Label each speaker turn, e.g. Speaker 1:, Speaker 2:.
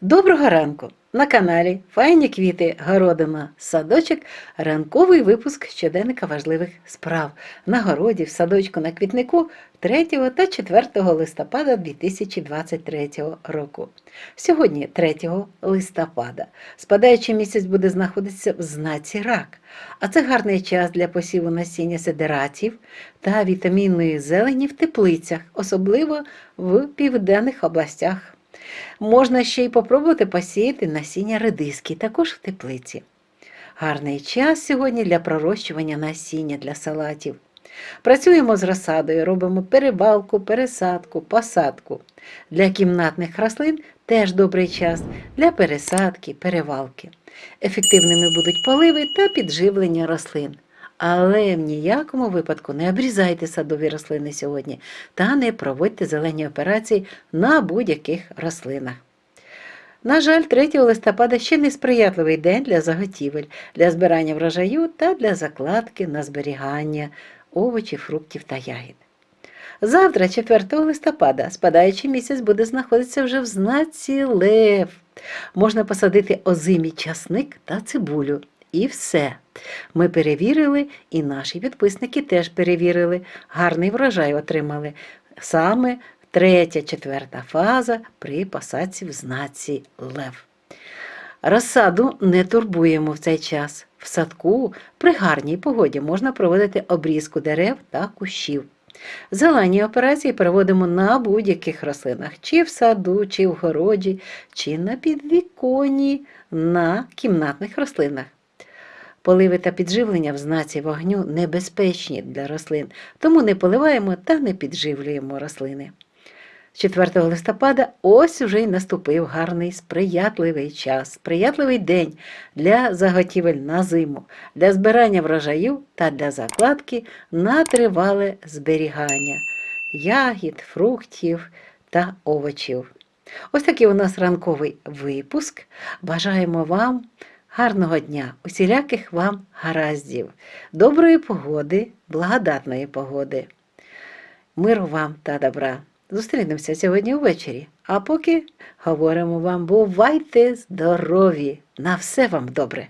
Speaker 1: Доброго ранку! На каналі Файні квіти Городина Садочок ранковий випуск щоденника важливих справ на городі, в садочку на квітнику 3 та 4 листопада 2023 року. Сьогодні 3 листопада. Спадаючий місяць буде знаходитися в знаці рак, а це гарний час для посіву насіння сидератів та вітамінної зелені в теплицях, особливо в південних областях. Можна ще й попробувати посіяти насіння редиски, також в теплиці. Гарний час сьогодні для пророщування насіння для салатів. Працюємо з розсадою, робимо перебалку, пересадку, посадку. Для кімнатних рослин теж добрий час для пересадки, перевалки. Ефективними будуть поливи та підживлення рослин. Але в ніякому випадку не обрізайте садові рослини сьогодні та не проводьте зелені операції на будь-яких рослинах. На жаль, 3 листопада ще не сприятливий день для заготівель, для збирання врожаю та для закладки на зберігання овочів, фруктів та ягід. Завтра, 4 листопада, спадаючий місяць буде знаходитися вже в знаці Лев. Можна посадити озимі часник та цибулю. І все. Ми перевірили, і наші підписники теж перевірили. Гарний врожай отримали. Саме третя, четверта фаза при посадці в знаці Лев. Розсаду не турбуємо в цей час. В садку при гарній погоді можна проводити обрізку дерев та кущів. Зелені операції проводимо на будь-яких рослинах, чи в саду, чи в городі, чи на підвіконні, на кімнатних рослинах. Поливи та підживлення в знаці вогню небезпечні для рослин, тому не поливаємо та не підживлюємо рослини. 4 листопада ось уже й наступив гарний сприятливий час, сприятливий день для заготівель на зиму, для збирання врожаю та для закладки на тривале зберігання ягід, фруктів та овочів. Ось такий у нас ранковий випуск. Бажаємо вам гарного дня, усіляких вам гараздів, доброї погоди, благодатної погоди. Миру вам та добра. Зустрінемося сьогодні ввечері. А поки говоримо вам, бувайте здорові! На все вам добре!